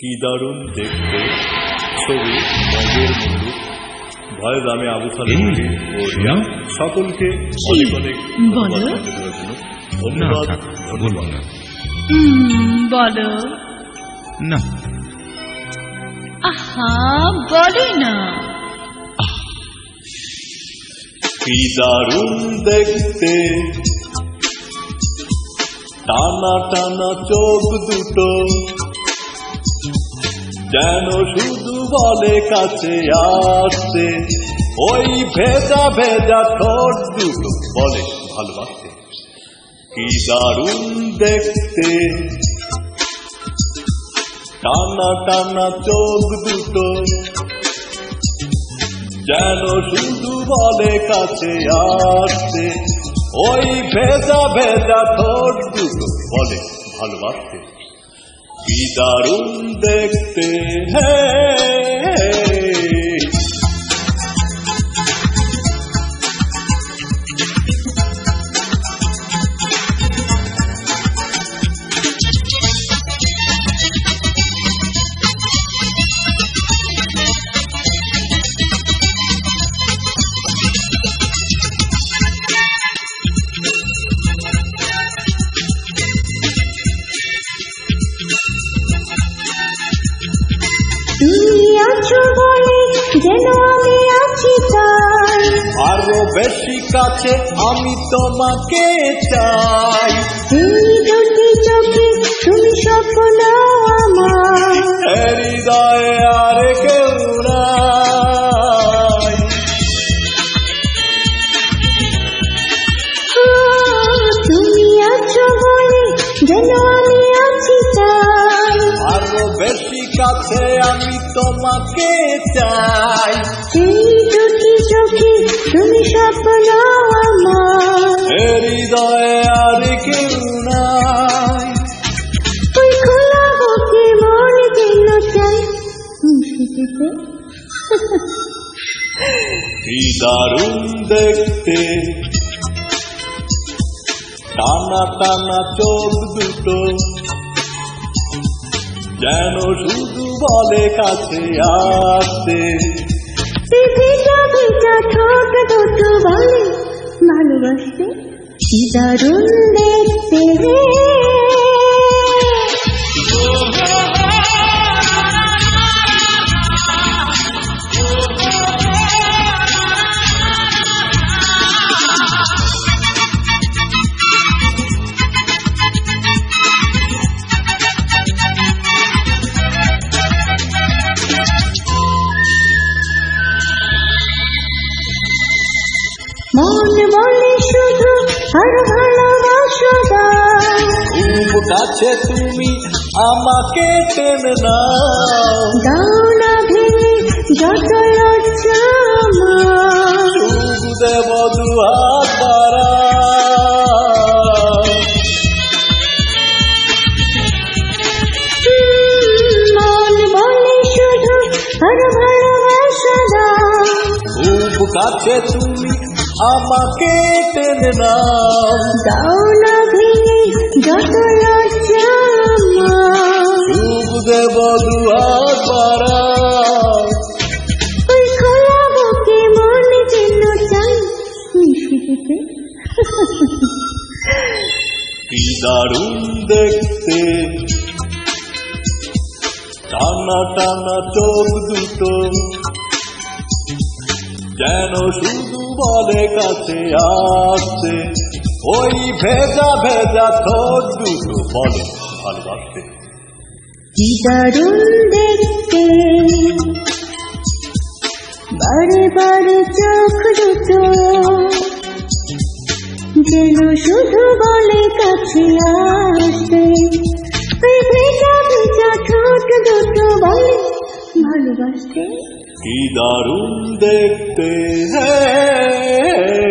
কি দারুণ দেখতে। ছবি মগের মুলুক ভয়েস আমি আবু খালিদ ও শোনা? সকলকে অনেক অনেক ধন্যবাদ বলব না। বলো। না। আহা বলে না। কি দারুণ দেখতে। টানা টানা চোখ দুটো। যেন শুধু বলে কাছে আসতে। ওই ভেজা ভেজা ঠোঁট দুটো বলে ভালোবাসতে। কি দারুণ দেখতে। টানা টানা চোখ দুটো যেন শুধু বলে কাছে আসতে। ওই ভেজা ভেজা ঠোঁট দুটো বলে ভালোবাসতে। কি দারুণ দেখতে যেন আমি আছি তাই। আরও বেশি কাছে আমি তোমাকে চাই। তুমি দুটি চোখে তুমি স্বপ্ন আমার। হৃদয়ে আর কেউ তুমি আছো বলে যেন আমি আছি তাই। আরও বেশি কাছে আমি তোমাকে চাই। এই দুটি চোখে? তুমি স্বপ্ন আমার। হৃদয়ে আর কেউ নাই। ওই খোলা বুকে মন যেন চাই? কি দারুণ দেখতে। টানা টানা চোখ দুটো। যেন শুধু বলে কাছে আসতে। ভালোবাসতে। দারুণ দেখতে আর ভালোবাসো কাছে তুমি আমাকে টেনে নাও দাও না ভেবে যত লজ্জা দেব দুহাত বাড়া কাছে তুমি আমাকে টেনে নাও। দাও না ভেঙে যত লজ্জা দেব দুহাত বাড়া ওই খোলা বুকে মন যেন চাই। কি দারুণ দেখতে। টানা টানা চোখ দুটো। যেন শুধু বলে কাছে আসতে ওই ভেজা ভেজা ঠোঁট দুটো বলে ভালোবাসতে। কি দারুণ দেখতে বারে বারে চোখ দুটো যেন শুধু বলে কাছে আসতে ভেজা ভেজা ঠোঁট দুটো বলে। ভালোবাসতে? কি দারুণ দেখতে হ্যাঁ